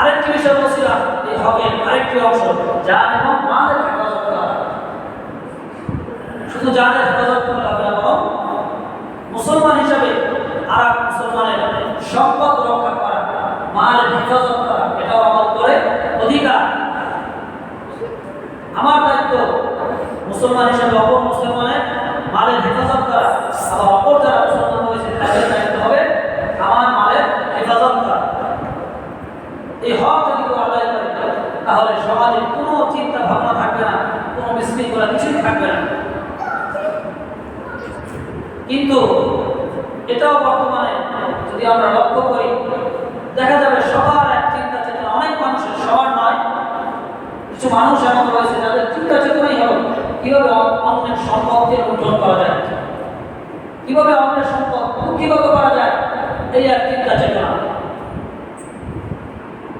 আরেকটি বিষয় বলছিলাম, এই হকের আরেকটি অংশ যান এবং মালের হেফাজত করা। শুধু জানের হেফাজত না, বরং মুসলমান হিসাবে আর মুসলমানের সম্পদ রক্ষা করা মালের হেফাজত করা, এটাও আমার করে অধিকার। আমার দায়িত্ব মুসলমান হিসাবে অপর মুসলমানের মালের হেফাজত করা আবার অপর যারা মুসলমান হয়েছে তাদের দায়িত্ব হবে আমার মালের হেফাজত করা এই হক যদি কেউ আদায় করে তাহলে সমাজে কোনো চিন্তা ভাবনা থাকবে না কোনো বিশৃঙ্খলা কিছুই থাকবে না কিন্তু এটাও বর্তমানে যদি আমরা লক্ষ্য করি দেখা যাবে সবার এক চিন্তা চেতনা অনেক মানুষের সবার নয় কিছু মানুষ এমন রয়েছে যাদের চিন্তা চেতনাই হলো কীভাবে অন্যের সম্পদকে লুণ্ঠন করা যায়? কীভাবে অন্যের সম্পদ কীভাবে করা যায়? এই এক চিন্তা চেতনা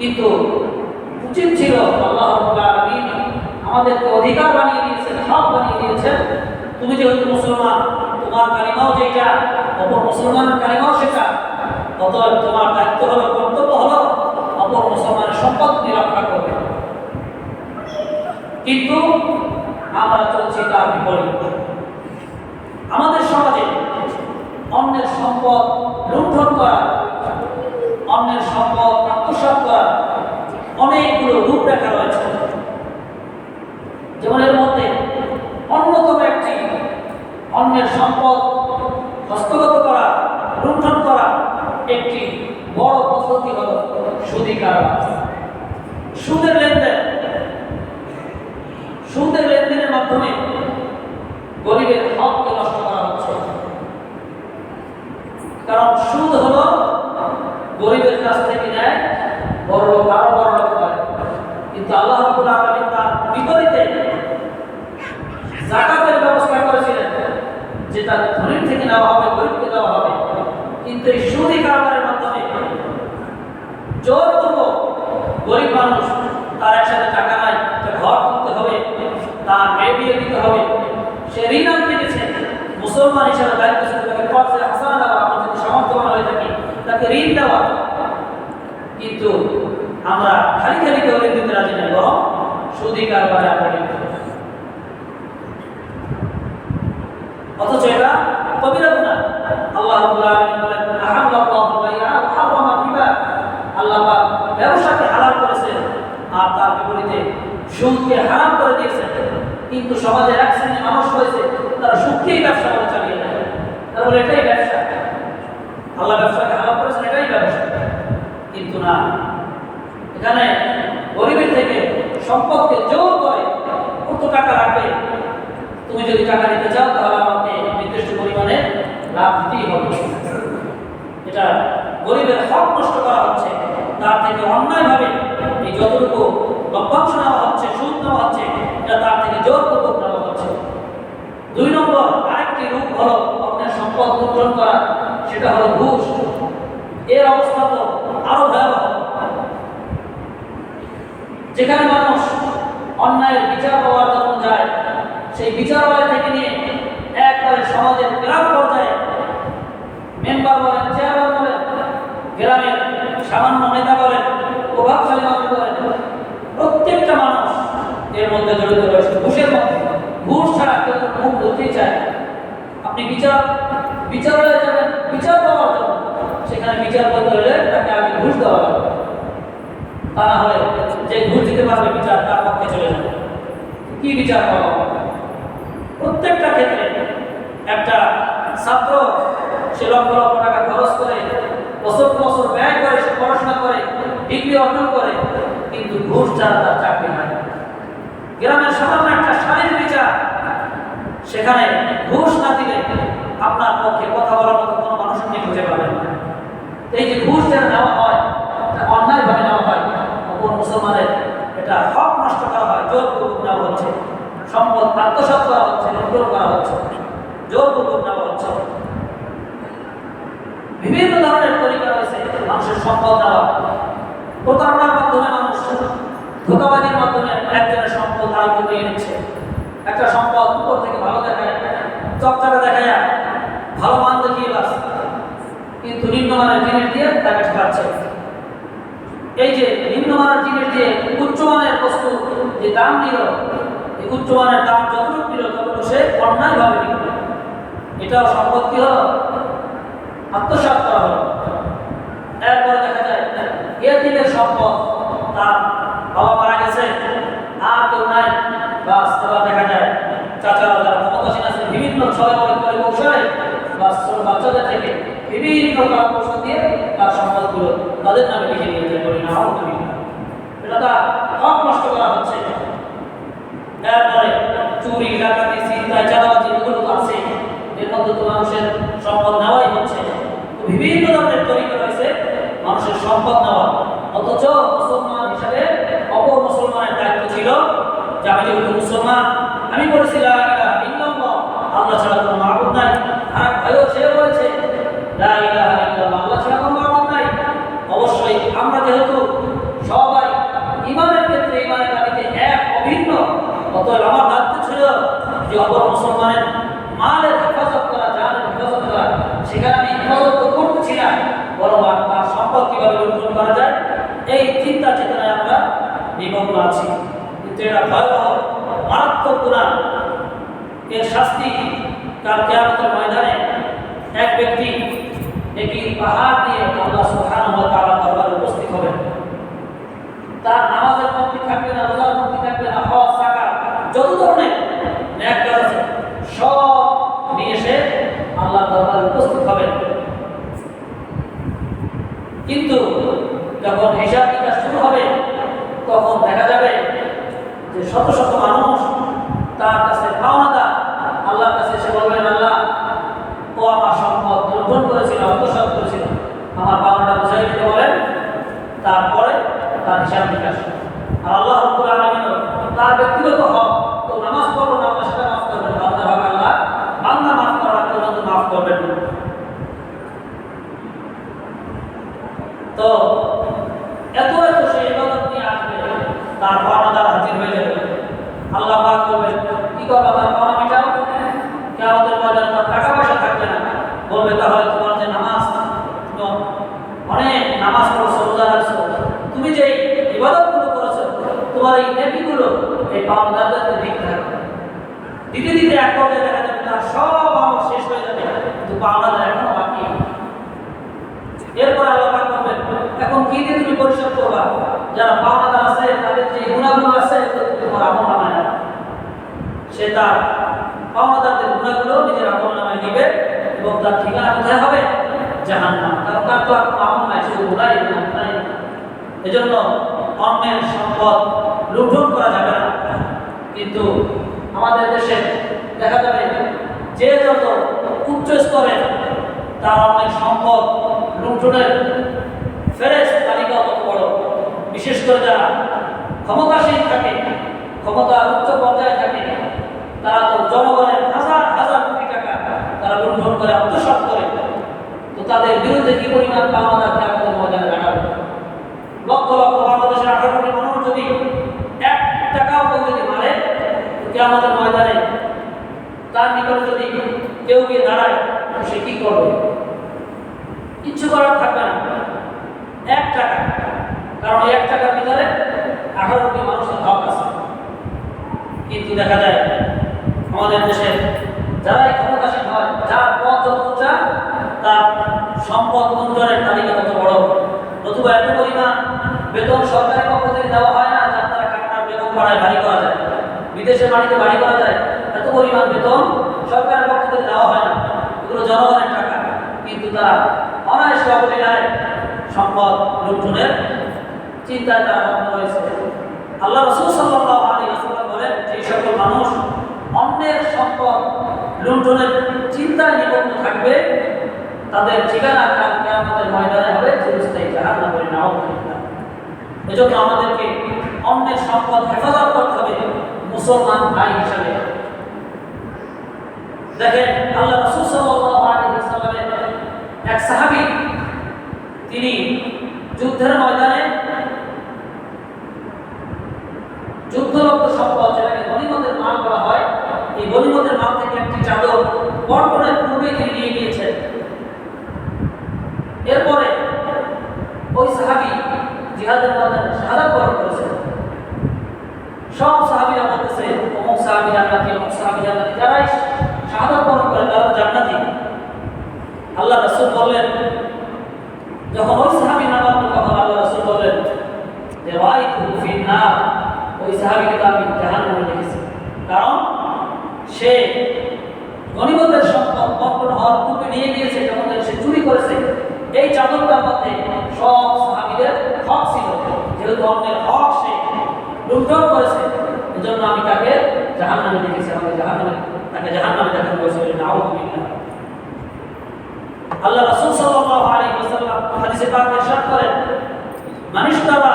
কিন্তু উচিত ছিল আমাদেরকে অধিকার বানিয়ে দিয়েছেন, হক বানিয়ে দিয়েছেন। তুমি যেহেতু মুসলমান, তোমার কালিমাও যেটা অপর মুসলমানের কালিমাও সেটা। অতএব তোমার দায়িত্ব হলো অপর মুসলমানের সম্পদ তুমি রক্ষা করবে কিন্তু আমরা চলছি তার বিপরীত। আমাদের সমাজে অন্যের সম্পদ লুণ্ঠন করা অন্যের সম্পদ আত্মসাৎ করা অনেকগুলো রূপরেখা রয়েছে যেমন এর মধ্যে অন্যতম একটি অন্যের সম্পদ হস্তগত করা লুণ্ঠন করা একটি বড় পদ্ধতি হল সুদী কারবার সুদের লেনদেন সুদের লেনদেনের মাধ্যমে গরিবের হককে নষ্ট করা হচ্ছে কারণ সুদ হলো গরিবের থেকে নেয় বড় আরও বড় লোক হয়। কিন্তু আল্লাহ রাব্বুল আলামিন তার বিপরীতে জাকাতের ব্যবস্থা করেছিলেন যেটা ধনীর থেকে নেওয়া হবে গরিবকে দেওয়া হবে। কিন্তু এই সুদি কারবারের মাধ্যমে জোর করব গরিব মানুষ, তার একসাথে টাকা নাই ঘর তুলতে হবে, তার মেয়ে বিয়ে দিতে হবে। সে ঋণ আনতে গেছে। মুসলমান হিসাবে দায়িত্ব ছিল তাকে কর্জে হাসানা দেওয়া, আমার যদি সমর্থমান হয়ে থাকি, তাকে ঋণ দেওয়া। কিন্তু আমরা খালি খালি কেউ দিতে রাজি নয় বরং সুদি আমরা। অথচ এটা কবিরা গুনাহ। আল্লাহ রাব্বুল হারামা আর হারাম করে দিয়েছেন। কিন্তু সমাজে এক শ্রেণির মানুষ রয়েছে তারা ব্যবসা করে চালিয়ে তারা বলে এটাই ব্যবসা। আল্লাহ ব্যবসাকে এটাই ব্যবসা কিন্তু না। এখানে গরিবের থেকে সম্পদকে জোর করে কত টাকা রাখবে? তুমি যদি টাকা নিতে চাও, তাহলে আমাকে নির্দিষ্ট পরিমাণে লাভ দিতেই হবে। এটা গরিবের হক নষ্ট করা হচ্ছে। তার থেকে অন্যায়ভাবে এই যতটুকু লভ্যাংশ নেওয়া হচ্ছে, সুদ নেওয়া হচ্ছে, এটা তার থেকে জোরপূর্বক নেওয়া হচ্ছে। দুই নম্বর, আরেকটি রূপ হলো অন্যের সম্পদ লুণ্ঠন করা। সেটা হলো ঘুষ। এর অবস্থা তো আরও ভয়াবহ। যেখানে মানুষ অন্যায়ের বিচার পাওয়ার জন্য যায়, সেই বিচারালয় থেকে নিয়ে একবারে সমাজের গ্রাম পর্যায়ে মেম্বার বলেন চেয়ারম্যান বলেন, গ্রামের সামান্য নেতা বলেন, প্রভাবশালী মানুষ বলেন, প্রত্যেকটা মানুষ এর মধ্যে জড়িত রয়েছে। ঘুষের মধ্যে। ঘুষ ছাড়া কেউ মুখ ধরতেই চায় আপনি বিচার, বিচারালয়ে যাবেন, বিচার পাওয়ার জন্য। সেখানে বিচার করতে হলে তাকে আগে ঘুষ দেওয়া লাগবে তা না হলে যে ঘুষ দিতে পারবে বিচার তার পক্ষে চলে যাবে কি বিচার হবে? প্রত্যেকটা ক্ষেত্রে একটা ছাত্র সে লক্ষ লক্ষ টাকা খরচ করে, বছর বছর ব্যয় করে, সে পড়াশোনা করে, ডিগ্রি অর্জন করে, কিন্তু ঘুষ ছাড়া তার চাকরি হয়। গ্রামের সাধারণ একটা শারীর বিচার, সেখানে ঘুষ না দিলে আপনার পক্ষে কথা বলার মতো কোনো মানুষ আপনি খুঁজে পাবেন না এই যে ঘুষ যেটা নেওয়া হয় অন্যায়ভাবে নেওয়া হয় অপর মুসলমানের এটা হক নষ্ট করা হয় জোরপূর্বক নেওয়া হচ্ছে, সম্পদ আত্মসাৎ করা হচ্ছে, লুণ্ঠন করা হচ্ছে জোরপূর্বক নেওয়া হচ্ছে। বিভিন্ন ধরনের তরিকা রয়েছে, মানুষের সম্পদ নেওয়া। প্রতারণার মাধ্যমে মানুষ, ধোকাবাজির মাধ্যমে একজনের সম্পদ আরেকজন নিয়ে নিচ্ছে একটা সম্পদ উপর থেকে ভালো দেখায়, চকচকে দেখায়, ভালো মান কিন্তু নিম্নমানের জিনিস দিয়ে তাকে ঠকাচ্ছে। এই যে নিম্নমানের জিনিস দিয়ে উচ্চমানের বস্তু যে দাম নিল এই উচ্চমানের দাম যতটুকু নিল ততটুকু সে অন্যায়ভাবে নিল এটাও সম্পত্তি হলো? আত্মসাৎ করা হলো। এরপরে দেখা যায় এতিমের সম্পদ, তার বাবা মারা গেছে, আর কেউ নাই। তারা দেখা যায়, চাচারা যারা ক্ষমতাসীন আছে, বিভিন্ন ছয় করে করে কৌশলে বা ছোট বাচ্চাদের থেকে বিভিন্ন কৌশল দিয়ে তার সম্পদগুলো তাদের নামে লিখে নিয়ে বলি না এটা তার হক নষ্ট করা হচ্ছে। এরপরে চুরি, ডাকাতি চিন্তায় এগুলো তো আছে। এর মধ্যে তো মানুষের সম্পদ নেওয়াই হচ্ছে। বিভিন্ন ধরনের তরিকা রয়েছে মানুষের সম্পদ নেওয়া অথচ মুসলমান হিসাবে অপর মুসলমানের দায়িত্ব ছিল যে আমি যেহেতু মুসলমান, আমি বলেছিলাম আল্লাহ ছাড়া কোনো মাহবুদ নাই আর ভাইও সে বলেছে লা ইলাহা ইল্লাল্লাহ, আল্লাহ ছাড়া কোনো মাহবুদ নাই অবশ্যই আমরা যেহেতু সবাই ইমানের ক্ষেত্রে ইমানের দাবিতে এক অভিন্ন অতএব আমার দায়িত্ব ছিল যে অপর মুসলমানের মালের হেফাজত করা জানের হেফাজত করা সেখানে আমি হেফাজত তো করতেছি না বরং আর তার সম্পদ কীভাবে লুণ্ঠন করা যায় এই চিন্তা চেতনায় আমরা নিমগ্ন আছি। কিন্তু এটা ভয়াবহ, মারাত্মক গুণা এর শাস্তি কাল কেয়ামতের ময়দানে এক ব্যক্তি একটি পাহাড় দিয়ে আল্লাহ ওয়া তাআলা দরবারে উপস্থিত হবেন। তার নামাজের মধ্যে থাকবে না, রোজার মধ্যে থাকবে না, হজ সাকা যত ধরনের ন্যাক আছে, সব নিয়ে এসে আল্লাহ দরবারে উপস্থিত হবেন। কিন্তু যখন হিসাব নিকাশ শুরু হবে তখন দেখা যাবে যে শত শত মানুষ তার কাছে পাওনাদার আল্লাহর কাছে সে বলবেন, আল্লাহ, ও আমার সম্পদ গ্রহণ করেছিল আত্মসাৎ করেছিল। আমার পাওনাটা বুঝাই দিতে বলেন, তারপরে তার হিসাব নিকাশ আর আল্লাহ আলামিন তার ব্যক্তিগত হক তো নামাজ পড়ব না আমরা সেটা মাফ করবেন বান্দা ভাগ আল্লাহ বান্দা মাফ করার পর্যন্ত মাফ করবেন না তো এত এত সে ইবাদত নিয়ে আসবে তার পাওনাদার হাজির হয়ে যাবে আল্লাহ পাক বলবেন কি করবা তার পাওনা মেটাও কেমতের ময়দানে তার টাকা পয়সা থাকবে না বলবে, তাহলে তোমার যে নামাজ অনেক নামাজ পড়ছো রোজা রাখছো। তুমি যে ইবাদতগুলো করেছ, তোমার এই নেকিগুলো, এই পাওনাদারদেরকে দিতে থাকবে দিতে দিতে এক পর্যায়ে দেখা যাবে তার সব আমল শেষ হয়ে যাবে, কিন্তু পাওনাদার এখনও বাকি এরপর আল্লাহ পাক বলবেন, এখন কি দিয়ে তুমি পরিশোধ করবা? যারা পাওনাদার আছে, তাদের যে গুণাগুলো আছে তোমার আমল নামায় না সে তার পাওনাদারদের গুণাগুলো নিজের আমল নামায় নিবে। এবং তার ঠিকানা কোথায় হবে? জাহান্নাম। কারণ তার তো আর নাই, শুধু গুণাই নাই। এজন্য অন্যের সম্পদ লুণ্ঠন করা যাবে না। কিন্তু আমাদের দেশে দেখা যাবে, যে যত উচ্চ স্তরে তার অন্যের সম্পদ লুণ্ঠনের ফেরেস তালিকা অত বড়। বিশেষ করে যারা ক্ষমতাসীন থাকে ক্ষমতা উচ্চ পর্যায়ে থাকে, তারা তো জনগণের হাজার হাজার কোটি টাকা তারা লুণ্ঠন করে, আত্মসাৎ করে। তো তাদের বিরুদ্ধে কি পরিমাণ পাওনাদার আমাদের ময়দানে দাঁড়াবে? লক্ষ লক্ষ বাংলাদেশের আঠারো কোটি মানুষ যদি এক টাকাও কেউ যদি মারে, তো আমাদের ময়দানে? তার নিকটে যদি কেউ গিয়ে দাঁড়ায় সে কি করবে? কিচ্ছু করার থাকবে না। এক টাকা। কারণ এক টাকার ভিতরে আঠারো কোটি মানুষের হক আছে। কিন্তু দেখা যায়, আমাদের দেশে যারাই ক্ষমতাসীন হয়, যার পথ যত উঁচা, তার সম্পদ লুণ্ঠনের তালিকা তত বড়। নতুবা এত পরিমাণ বেতন সরকারের পক্ষ থেকে দেওয়া হয় না, যার দ্বারা কাটার বেতন পাড়ায় বাড়ি করা যায়। বিদেশের মাটিতে বাড়ি করা যায়, এত পরিমাণ বেতন সরকারের পক্ষ থেকে দেওয়া হয় না। এগুলো জনগণের টাকা। কিন্তু তারা অনায়াসে অবলীলায় সম্পদ লুণ্ঠনের চিন্তায় তারা মগ্ন রয়েছে আল্লাহ রসুল সাল্লাহ আলী বলেন, যে সকল মানুষ অন্যের সম্পদ লুণ্ঠনের চিন্তায় নিবন্ধ থাকবে, তাদের ঠিকানা কাল কেয়ামতের ময়দানে হবে, চিরস্থায়ী জাহান্নামের নাও এজন্য আমাদেরকে অন্যের সম্পদ হেফাজত করতে হবে, মুসলমান ভাই হিসাবে। দেখেন, আল্লাহ রসুল এক সাহাবী, তিনি যুদ্ধের ময়দানে যুদ্ধরত সম্পদ, যেটাকে গণিমতের মাল বলা হয়, এই গণিমতের মাল থেকে চাদর বর্তমানের পূর্বে তিনি নিয়ে গিয়েছেন। এরপরে ওই সাহাবি জিহাদ জিহাদের ময়দানে শাহাদাত বরণ করেছে সব সাহাবীরা বলতেছে, অমুক সাহাবী জান্নাতি, অমুক সাহাবী জান্নাতি। যারাই শাহাদাত বরণ করে তারা জান্নাতি। আল্লাহ রাসূল বললেন, যখন ওই সাহাবী নাম তখন আল্লাহ রাসূল বললেন যে রাইতু ফিন্নার ওই সাহাবীকে তো আমি জাহান্নামে দেখেছি কারণ সে গণিমতের সম্পদ বন্টন হওয়ার পূর্বে নিয়ে গিয়েছে যখন সে চুরি করেছে চাদরটার মধ্যে সব সাহাবীদের হক ছিল। যেহেতু অন্যের হক সে লুণ্ঠন করেছে, এজন্য আমি তাকে জাহান্নামে দেখেছি, আমাকে জাহান্নামে, তাকে জাহান্নামে দেখানো হয়েছে নাউযুবিল্লাহ আল্লাহ রাসূল সাল্লাল্লাহু আলাইহি ওয়াসাল্লাম হাদিসে পাকে ইরশাদ করেন, মানিশতাবা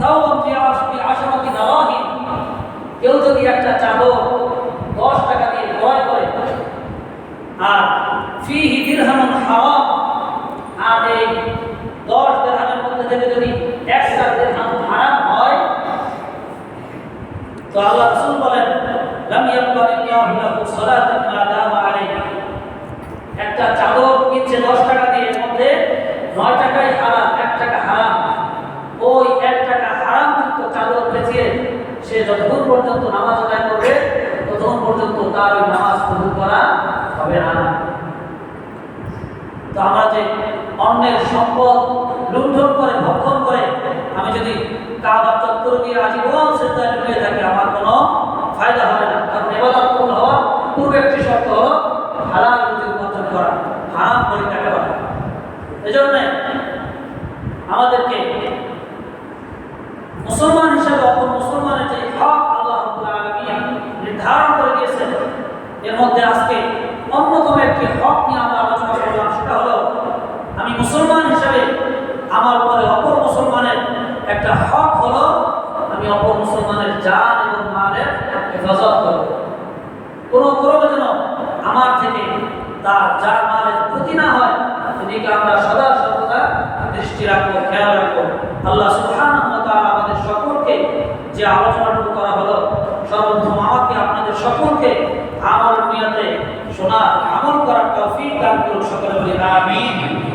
তাওবান ফি আশরি আশরাতি দারাহিম কেউ যদি একটা চাদর 10 টাকা দিয়ে ক্রয় করে, আর ফিহি দিরহামুন হারাম আর এই 10 দিরহামের মধ্যে থেকে যদি একটা দিরহাম হারাম হয় তো আল্লাহ রাসূল বলেন, লাম ইয়াকবালিল্লাহু লাহু সালাতান মা দামা আলাইহি। একটা চাদর কিনছে দশ টাকা দিয়ে, এর মধ্যে নয় টাকাই হারাম, এক টাকা হারাম। ওই এক টাকা হারাম যুক্ত চাদর বেঁচিয়ে সে যতক্ষণ পর্যন্ত নামাজ আদায় করবে, ততক্ষণ পর্যন্ত তার ওই নামাজ কবুল করা হবে না। তো আমরা যে অন্যের সম্পদ লুণ্ঠন করে ভক্ষণ আমি যদি কাবার চত্বর দিয়ে আজীবন সেটায় ডুবে থাকি, আমার কোনো ফায়দা হবে না। কারণ এবাদত পূর্ণ হওয়ার পূর্বে একটি শর্ত হলো হালাল রুজি উপার্জন করা, হারাম পরিত্যাগ করা এজন্য আমাদেরকে মুসলমান হিসেবে অপর মুসলমানের যে হক আল্লাহ নির্ধারণ করে দিয়েছেন, এর মধ্যে আজকে অন্যতম একটি হক নিয়ে আমরা আলোচনা করলাম, সেটা হলো আমি মুসলমান হিসেবে আমার উপরে অপর মুসলমানের একটা হক হলো আমি অপর মুসলমানের জান এবং মালের হেফাজত করব। কোনো ক্রমে যেন আমার থেকে তার যার মালের ক্ষতি না হয়, এদিকে আমরা সদা সর্বদা দৃষ্টি রাখব, খেয়াল রাখব। আল্লাহ তাআলা আমাদের সকলকে যে আলোচনাটুকু করা হলো, সর্বপ্রথম আমাকে আপনাদের সকলকে আমার নিয়তে শোনার আমল করার তৌফিক দান করুন সকলে বলি, আমিন।